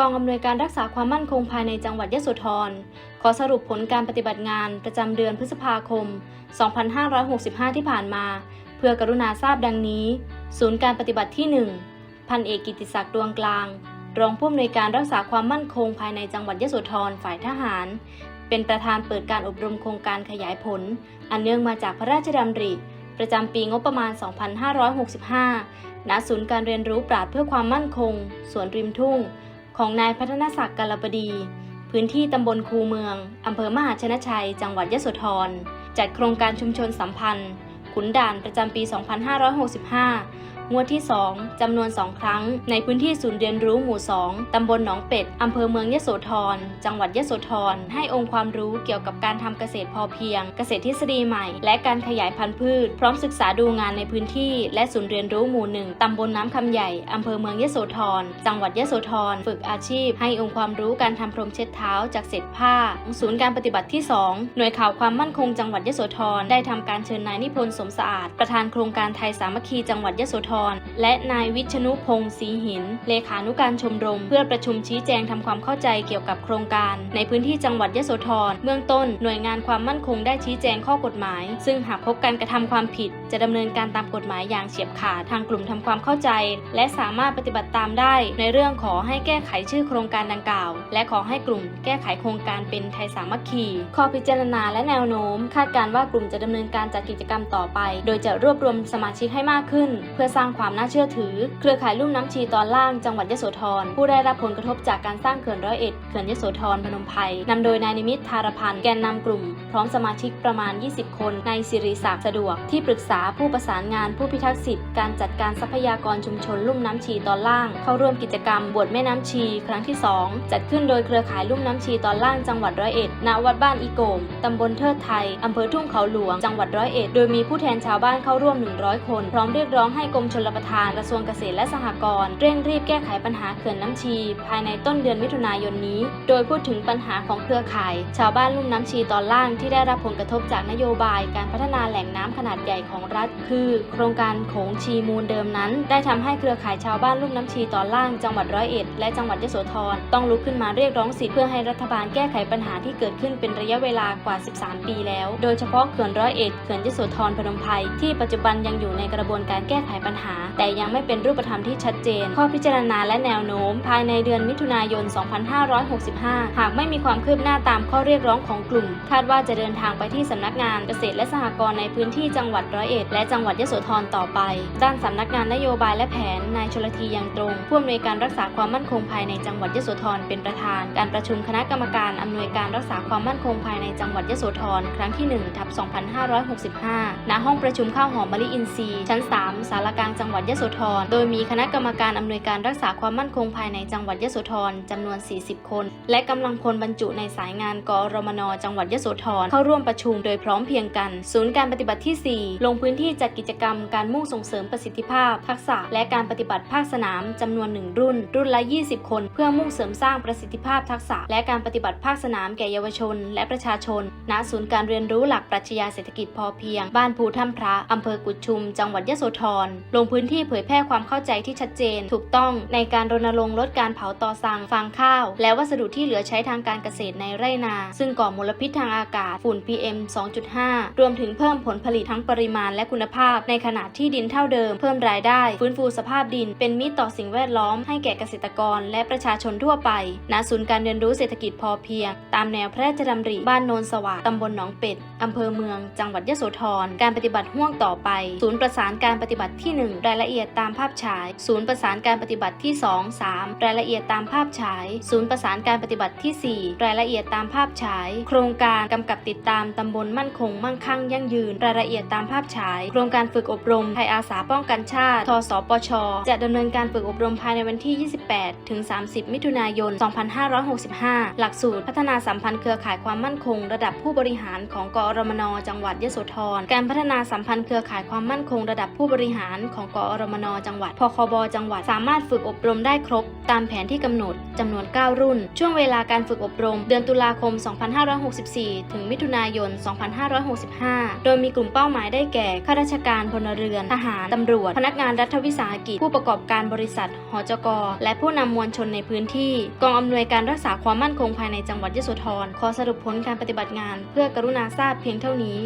กองอำนวยการรักษาความมั่นคงภายในจังหวัดยะโสธร ขอสรุปผลการปฏิบัติงานประจำเดือนพฤษภาคม 2565 ที่ผ่านมา เพื่อกรุณาทราบดังนี้ ศูนย์การปฏิบัติที่ 1 พันเอกกิติศักดิ์ดวงกลาง รองผู้อำนวยการรักษาความมั่นคงภายในจังหวัดยะโสธรฝ่ายทหาร เป็นประธานเปิดการอบรมโครงการขยายผล อันเนื่องมาจากพระราชดำริประจำปีงบประมาณ 2565 ณ ศูนย์การเรียนรู้ปราดเพื่อความมั่นคง สวนริมทุ่ง ของนายพัฒนศักดิ์กาลบดี พื้นที่ตำบลคูเมือง อำเภอมหาชนะชัย จังหวัดยะโสธร จัดโครงการชุมชนสัมพันธ์ ขุนด่านประจำปี 2565 งวดที่ 2จำนวน 2 ครั้ง ในพื้นที่ศูนย์เรียนรู้หมู่ 2ตำบลหนองเป็ดอำเภอเมืองยโสธร จังหวัดยโสธร ให้องค์ความรู้เกี่ยวกับการทำเกษตรพอเพียง เกษตรทฤษฎีใหม่ และการขยายพันธุ์พืช พร้อมศึกษาดูงานในพื้นที่ และศูนย์เรียนรู้หมู่หนึ่งตำบลน้ำคำใหญ่อำเภอเมืองยโสธร จังหวัดยโสธร ฝึกอาชีพ ให้องค์ความรู้การทำพรมเช็ดเท้าจากเศษผ้า ศูนย์การปฏิบัติที่ 2 หน่วยข่าวความมั่นคงจังหวัดยโสธรได้ทำการเชิญนายนิพนธ์สมสะอาดประธานโครงการไทยสามัคคีจังหวัดยโสธรและนายวิชนุพงศ์ศรีหิน เลขานุการชมรม เพื่อประชุมชี้แจงทำความเข้าใจเกี่ยวกับโครงการ ในพื้นที่จังหวัดยโสธรเบื้องต้นหน่วยงานความมั่นคงได้ชี้แจงข้อกฎหมาย ซึ่งหากพบการกระทำความผิด จะดำเนินการตามกฎหมายอย่างเฉียบขาดทางกลุ่มทำความเข้าใจ และสามารถปฏิบัติตามได้ ในเรื่องขอให้แก้ไขชื่อโครงการดังกล่าว และขอให้กลุ่มแก้ไขโครงการเป็นไทยสามัคคีข้อพิจารณาและแนวโน้ม คาดการณ์ว่ากลุ่มจะดำเนินการจัดกิจกรรมต่อไป โดยจะรวบรวมสมาชิกให้มากขึ้น เพื่อสร้างความน่าเชื่อถือ เครือข่ายลุ่มน้ำชีตอนล่างจังหวัดยโสธรผู้ได้รับผลกระทบจากการสร้างเขื่อนร้อยเอ็ดเขื่อนยโสธรพนมไพรนำโดยนายนิมิตรธารพันธ์แกนนำกลุ่ม พร้อมสมาชิกประมาณ 20 คนในสิริศักดิ์สะดวกที่ปรึกษาผู้ประสานงานผู้พิทักษ์สิทธิ์การจัดการทรัพยากรชุมชนลุ่มน้ำชีตอนล่าง เข้าร่วมกิจกรรมบวชแม่น้ำชีครั้งที่ 2 จัดขึ้นโดยเครือข่ายลุ่มน้ำชีตอนล่างจังหวัดร้อยเอ็ดณวัดบ้านอีโกมตำบลเทิดไทยอำเภอทุ่งเขาหลวงจังหวัดร้อยเอ็ดโดยมีผู้แทนชาวบ้านเข้าร่วม 100 คน พร้อมเรียกร้องให้กรมชลประทานกระทรวงเกษตรและสหกรณ์เร่งรีบแก้ไขปัญหาเขื่อนน้ำชี ภายในต้นเดือนมิถุนายนนี้ โดยพูดถึงปัญหาของเครือข่าย ชาวบ้านลุ่มน้ำชีตอนล่างที่ได้รับผลกระทบจากนโยบายการพัฒนาแหล่งน้ำขนาดใหญ่ของรัฐ คือ โครงการโขงชีมูลเดิมนั้น ได้ทำให้เครือข่ายชาวบ้านลุ่มน้ำชีตอนล่างจังหวัดร้อยเอ็ดและจังหวัดยโสธรต้องลุกขึ้นมาเรียกร้องสิทธิ์เพื่อให้รัฐบาลแก้ไขปัญหาที่เกิดขึ้นเป็นระยะเวลากว่า 13 ปีแล้ว โดยเฉพาะเขื่อนร้อยเอ็ดเขื่อนยโสธรพนมไพรที่ปัจจุบันยังอยู่ในกระบวนการแก้ไขปัญหาแต่ยังไม่เป็นรูปธรรมที่ชัดเจน ข้อพิจารณาและแนวโน้ม ภายในเดือนมิถุนายน 2565 หากไม่มีความคืบหน้าตามข้อเรียกร้องของกลุ่ม คาดว่าจะเดินทางไปที่สำนักงานเกษตรและสหกรณ์ในพื้นที่จังหวัดร้อยเอ็ดและจังหวัดยโสธรต่อไป ด้านสำนักงานนโยบายและแผนนายชลทียังตรงผู้อำนวยการรักษาความมั่นคงภายในจังหวัดยโสธรเป็นประธาน การประชุมคณะกรรมการอำนวยการรักษาความมั่นคงภายในจังหวัดยโสธรครั้งที่1ทับ2565 ณ ห้องประชุมข้าวหอมมะลิอินทรีย์ชั้น 3 สารกลางจังหวัดยโสธร โดยมีคณะกรรมการอำนวยการรักษาความมั่นคงภายในจังหวัดยโสธรจำนวน 40 คน และกำลังพลบรรจุในสายงานกรมนจังหวัดยโสธรเข้าร่วมประชุมโดยพร้อมเพียงกัน ศูนย์การปฏิบัติที่ 4 ลงพื้นที่จัดกิจกรรมการมุ่งส่งเสริมประสิทธิภาพ ทักษะ และการปฏิบัติภาคสนามจำนวน 1 รุ่น รุ่นละ 20 คน เพื่อมุ่งเสริมสร้างประสิทธิภาพทักษะ และการปฏิบัติภาคสนามแก่เยาวชน และประชาชน ณ ศูนย์การเรียนรู้หลักปรัชญาเศรษฐกิจพอเพียง บ้านภูถ้ำพระอำเภอกุดชุม จังหวัดยโสธรลงพื้นที่เผยแพร่ความเข้าใจที่ชัดเจน ถูกต้องในการรณรงค์ลดการเผาตอสังฟางข้าว และวัสดุที่เหลือใช้ทางการเกษตรในไร่นา ซึ่งก่อมลพิษทางอากาศฝุ่น PM 2.5 รวมถึงเพิ่มผลผลิตทั้งปริมาณและคุณภาพ ในขณะที่ดินเท่าเดิม เพิ่มรายได้ ฟื้นฟูสภาพดิน เป็นมิตรต่อสิ่งแวดล้อมให้แก่เกษตรกร และประชาชนทั่วไปณศูนย์การเรียนรู้เศรษฐกิจพอเพียง ตามแนวพระราชดำริบ้านโนนสว่างตำบลหนองเป็ดอำเภอเมือง จังหวัดยะโสธรการปฏิบัติห่วงต่อไป ศูนย์ประสานการปฏิบัติที่1 รายละเอียดตามภาพฉาย ศูนย์ประสานการปฏิบัติที่ 2 3 รายละเอียดตามภาพฉาย ศูนย์ประสานการปฏิบัติที่ 4 รายละเอียดตามภาพฉาย โครงการกำกับติดตามตำบลมั่นคง มั่งคั่งยั่งยืน รายละเอียดตามภาพฉาย โครงการฝึกอบรมไทยอาสาป้องกันชาติ ทสปช จะดำเนินการฝึกอบรมภายในวันที่ 28 ถึง 30 มิถุนายน 2565 หลักสูตรพัฒนาสัมพันธ์เครือข่ายความมั่นคง ระดับผู้บริหารของกอรมน จังหวัดยโสธร การพัฒนาสัมพันธ์เครือข่ายความมั่นคง ระดับผู้บริหารของของกอรมนจังหวัด พคบจังหวัด สามารถฝึกอบรมได้ครบ ตามแผนที่กำหนดจำนวน 9 รุ่น ช่วงเวลาการฝึกอบรม เดือนตุลาคม 2564 ถึงมิถุนายน 2565 โดยมีกลุ่มเป้าหมายได้แก่ข้าราชการพลเรือน ทหาร ตำรวจ พนักงานรัฐวิสาหกิจ ผู้ประกอบการบริษัท หจก และผู้นำมวลชนในพื้นที่ กองอำนวยการรักษาความมั่นคงภายในจังหวัดยโสธรขอสรุปผลการปฏิบัติงาน เพื่อกรุณาทราบเพียงเท่านี้